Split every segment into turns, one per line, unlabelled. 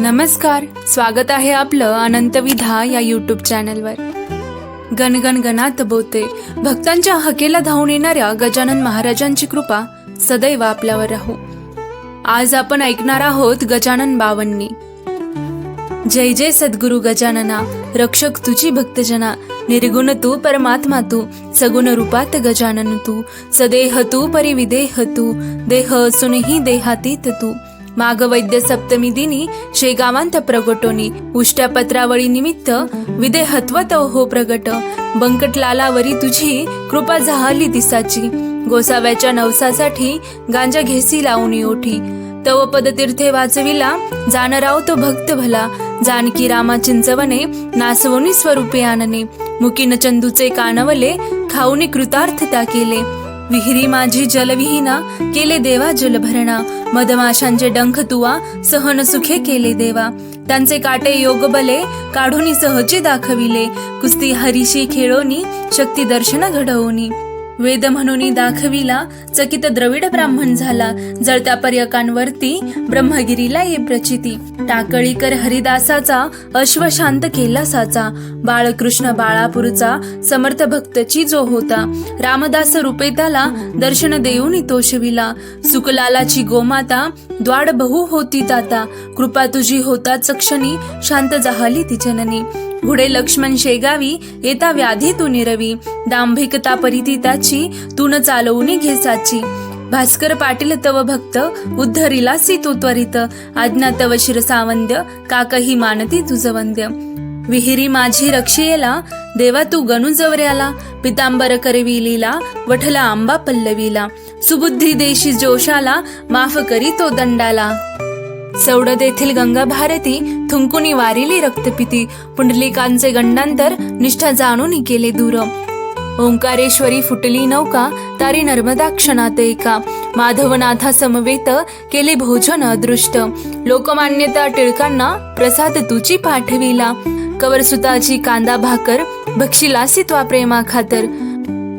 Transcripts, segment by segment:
नमस्कार स्वागत आहे आपलं अनंत विधा या यूट्यूब चॅनलवर गणगण गणात बोते. भक्तांच्या हकेला धावून येणाऱ्या गजानन महाराजांची कृपा सदैव आपल्यावर राहू. आज आपण ऐकणार आहोत गजानन बावन्नी. जय जय सद्गुरु गजानना रक्षक तुझी भक्तजना निर्गुण तू परमात्मा तू सगुण रूपात गजानन तू सदेह तू परिविदेह तू देह असूनही देहातीत तू. माघ वैद्य सप्तमी दिनी शेगावांत प्रगटोनी उष्ट्या पत्रावळी निमित्त विदेहत्वत हो प्रगट. बंकटलालावरी तुझी कृपा झाली दिसाची. गोसाव्याच्या नवसासाठी गांजा घेसी लावून ओठी. तव पदतीर्थे वाचविला जानराव तो भक्त भला. जानकी रामा चिंचवने नासवनी स्वरूपे आणणे मुकीन चंदूचे कानवले खाऊनी कृतार्थता केले विहिरी माझी जलविहीना केले देवा जलभरणा. मधमाशांचे डंख तुवा सहन सुखे केले देवा. त्यांचे काटे योग बले काढूनी सहजी दाखविले. कुस्ती हरीशी खेळोनी शक्ती दर्शन घडवोनी. वेद म्हणून दाखविला चकित द्रविड ब्राह्मण झाला. जळत्या पर्यकांवरती ब्रह्मगिरीला ये प्रचिती. टाकळीकर हरिदासाचा अश्व शांत केला साचा. बाळकृष्ण बाळापूरचा समर्थ भक्तची जो होता. रामदास रूपे त्याला दर्शन देऊन तोषविला सुकलालाची गोमाता द्वाड बहु होती ताता. कृपा तुझी होता चक्षणी शांत जाहली ती जननी. घुडे लक्ष्मण शेगावी येता व्याधी तू निरवी. दांभिकता परिती त्याची तू न चालवून घेसाची भास्कर पाटील तव भक्त उद्धरिलासी तू त्वरित आज्ञा तव शिरसावंद्य काकही मानती तुझ वंद्य विहिरी माझी रक्षियेला देवा तू गणू जवऱ्याला. पितांबर करविलीला वठला आंबा पल्लवीला. सुबुद्धी देशी जोशाला माफ करी तो दंडाला. सौडद येथील गंगा भारती थुंकुनी वारिली रक्तपिती. पुंडलिकांचे गंडांतर निष्ठा जाणून केले दूर. ओंकारेश्वरी फुटली नौका तारी नर्मदा क्षणात एका. माधवनाथा समवेत केले भोजन अदृष्ट. लोकमान्यता टिळकांना प्रसाद तुची पाठविला. कवरसुताची कांदा भाकर भक्षिलासी त्वा प्रेमा खातर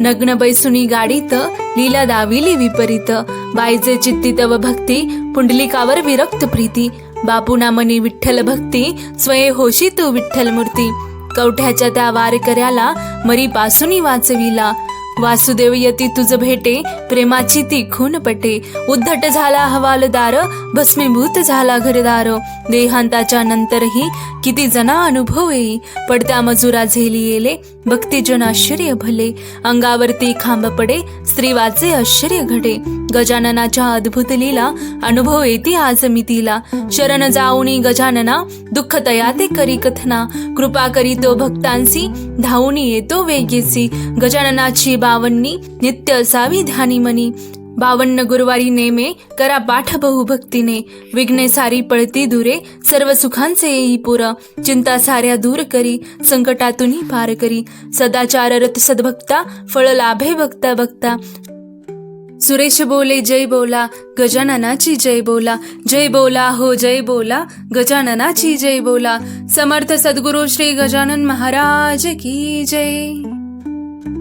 नग्न बैसुनी गाडीत लीला दाविली विपरीत. बाईचे चित्ती तव भक्ती पुंडलिकावर विरक्त प्रीती. बापूना मनी विठ्ठल भक्ती स्वये होशी तू विठ्ठल मूर्ती. कवठ्याच्या त्या वारकऱ्याला मरीपासूनही वाचविला. वासुदेव यती तुझ भेटे प्रेमाची ती खून पटे. उद्धट झाला हवालदार भस्मीभूत झाला घरदार. देहांताच्या नंतरही किती जना अनुभव येई. पडत्या मजुरा झेली येले भक्तीजन आश्चर्य भले. अंगावरती खांब पडे स्त्रीवाचे आश्चर्य घडे गजाननाच्या अद्भुत लीला अनुभव येती आज मी तिला. शरण जाऊनी गजानना दुःख तयाते करी कथना. कृपा करी तो भक्तांसी धावूनी येतो वेगेसी. गजाननाची बा बावन्नी नित्य असावी ध्यानी मनी. बावन्न गुरुवारी नेमे करा पाठ बहुभक्तीने विघ्ने सारी पळती दुरे सर्व सुखांचे येई पुर. चिंता साऱ्या दूर करी संकटातूनही पार करी. सदाचार रथ सद्भक्ता फळ लाभे भक्ता भक्ता. सुरेश बोले जय बोला गजाननाची जय बोला. जय बोला हो जय बोला गजाननाची जय बोला. समर्थ सद्गुरु श्री गजानन महाराज की जय.